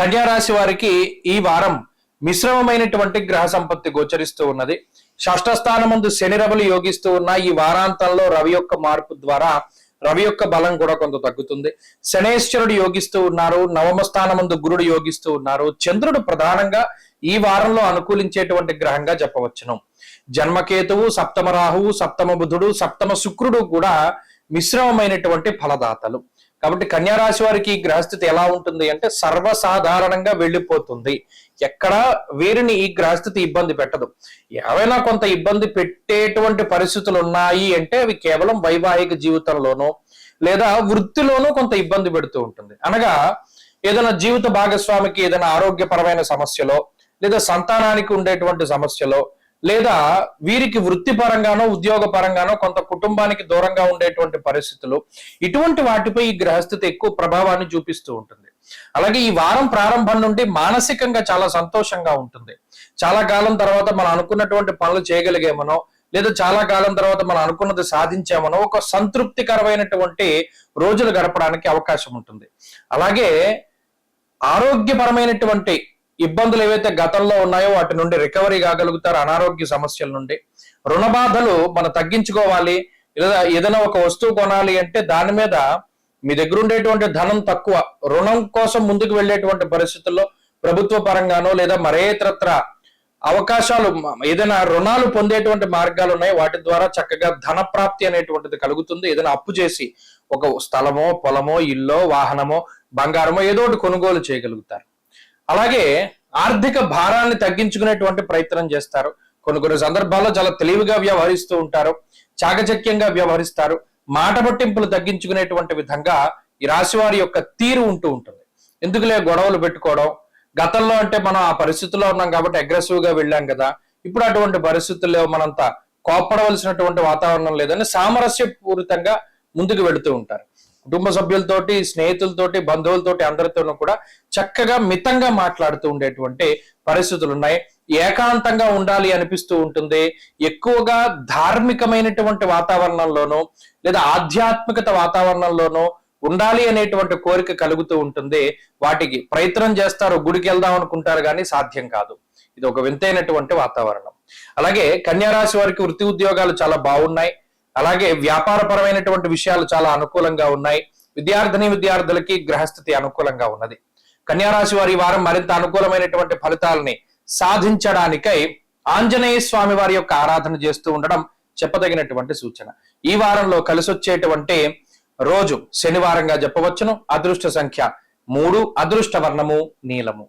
కన్యారాశి వారికి ఈ వారం మిశ్రమమైనటువంటి గ్రహ సంపత్తి గోచరిస్తూ ఉన్నది. షష్ఠ స్థానమందు శని రవులు యోగిస్తూ ఉన్న ఈ వారాంతంలో రవి యొక్క మార్పు ద్వారా రవి యొక్క బలం కూడా కొంత తగ్గుతుంది. శనేశ్వరుడు యోగిస్తూ ఉన్నారు నవమ స్థానమందు గురుడు యోగిస్తూ ఉన్నారు. చంద్రుడు ప్రధానంగా ఈ వారంలో అనుకూలించేటువంటి గ్రహంగా చెప్పవచ్చును. జన్మకేతువు సప్తమ రాహువు సప్తమ బుధుడు సప్తమ శుక్రుడు కూడా మిశ్రమమైనటువంటి ఫలదాతలు. కాబట్టి కన్యారాశి వారికి ఈ గ్రహస్థితి ఎలా ఉంటుంది అంటే సర్వసాధారణంగా వెళ్ళిపోతుంది. ఎక్కడ వీరిని ఈ గ్రహస్థితి ఇబ్బంది పెట్టదు. ఏవైనా కొంత ఇబ్బంది పెట్టేటువంటి పరిస్థితులు ఉన్నాయి అంటే అవి కేవలం వైవాహిక జీవితంలోనో లేదా వృత్తిలోనూ కొంత ఇబ్బంది పెడుతూ ఉంటుంది. అనగా ఏదైనా జీవిత భాగస్వామికి ఏదైనా ఆరోగ్యపరమైన సమస్యలో లేదా సంతానానికి ఉండేటువంటి సమస్యలో లేదా వీరికి వృత్తిపరంగానో ఉద్యోగ పరంగానో కొంత కుటుంబానికి దూరంగా ఉండేటువంటి పరిస్థితులు ఇటువంటి వాటిపై ఈ గ్రహస్థితి ఎక్కువ ప్రభావాన్ని చూపిస్తూ ఉంటుంది. అలాగే ఈ వారం ప్రారంభం నుండి మానసికంగా చాలా సంతోషంగా ఉంటుంది. చాలా కాలం తర్వాత మనం అనుకున్నటువంటి పనులు చేయగలిగేమనో లేదా చాలా కాలం తర్వాత మనం అనుకున్నది సాధించామనో ఒక సంతృప్తికరమైనటువంటి రోజులు గడపడానికి అవకాశం ఉంటుంది. అలాగే ఆరోగ్యపరమైనటువంటి ఇబ్బందులు ఏవైతే గతంలో ఉన్నాయో వాటి నుండి రికవరీ కాగలుగుతారు అనారోగ్య సమస్యల నుండి. రుణ బాధలు మనం తగ్గించుకోవాలి. లేదా ఏదైనా ఒక వస్తువు కొనాలి అంటే దాని మీద మీ దగ్గర ఉండేటువంటి ధనం తక్కువ. రుణం కోసం ముందుకు వెళ్ళేటువంటి పరిస్థితుల్లో ప్రభుత్వ పరంగానో లేదా మరే ఇతరత్ర అవకాశాలు ఏదైనా రుణాలు పొందేటువంటి మార్గాలు ఉన్నాయి. వాటి ద్వారా చక్కగా ధన ప్రాప్తి అనేటువంటిది కలుగుతుంది. ఏదైనా అప్పు చేసి ఒక స్థలమో పొలమో ఇల్లో వాహనమో బంగారమో ఏదో ఒకటి కొనుగోలు చేయగలుగుతారు. అలాగే ఆర్థిక భారాన్ని తగ్గించుకునేటువంటి ప్రయత్నం చేస్తారు. కొన్ని కొన్ని సందర్భాల్లో చాలా తెలివిగా వ్యవహరిస్తూ ఉంటారు. చాకచక్యంగా వ్యవహరిస్తారు. మాట పట్టింపులు తగ్గించుకునేటువంటి విధంగా ఈ రాశి వారి యొక్క తీరు ఉంటూ ఉంటుంది. ఎందుకులే గొడవలు పెట్టుకోవడం? గతంలో అంటే మనం ఆ పరిస్థితుల్లో ఉన్నాం కాబట్టి అగ్రెసివ్గా వెళ్ళాం కదా. ఇప్పుడు అటువంటి పరిస్థితుల్లో మనంత కోపడవలసినటువంటి వాతావరణం లేదని సామరస్యపూరితంగా ముందుకు వెళుతూ ఉంటారు. కుటుంబ సభ్యులతోటి స్నేహితులతోటి బంధువులతోటి అందరితోనూ కూడా చక్కగా మితంగా మాట్లాడుతూ ఉండేటువంటి పరిస్థితులు ఉన్నాయి ఏకాంతంగా ఉండాలి అనిపిస్తూ ఉంటుంది. ఎక్కువగా ధార్మికమైనటువంటి వాతావరణంలోనూ లేదా ఆధ్యాత్మికత వాతావరణంలోనూ ఉండాలి అనేటువంటి కోరిక కలుగుతూ ఉంటుంది. వాటికి ప్రయత్నం చేస్తారు గుడికి వెళ్దాం అనుకుంటారు కానీ సాధ్యం కాదు. ఇది ఒక వింతైనటువంటి వాతావరణం. అలాగే కన్యారాశి వారికి వృత్తి ఉద్యోగాలు చాలా బాగున్నాయి. అలాగే వ్యాపారపరమైనటువంటి విషయాలు చాలా అనుకూలంగా ఉన్నాయి. విద్యార్థిని విద్యార్థులకి గ్రహస్థితి అనుకూలంగా ఉన్నది. కన్యారాశి వారి వారం మరింత అనుకూలమైనటువంటి ఫలితాలని సాధించడానికై ఆంజనేయ స్వామి వారి యొక్క ఆరాధన చేస్తూ ఉండడం చెప్పదగినటువంటి సూచన. ఈ వారంలో కలిసొచ్చేటువంటి రోజు శనివారంగా చెప్పవచ్చును అదృష్ట సంఖ్య మూడు. అదృష్ట వర్ణము నీలము.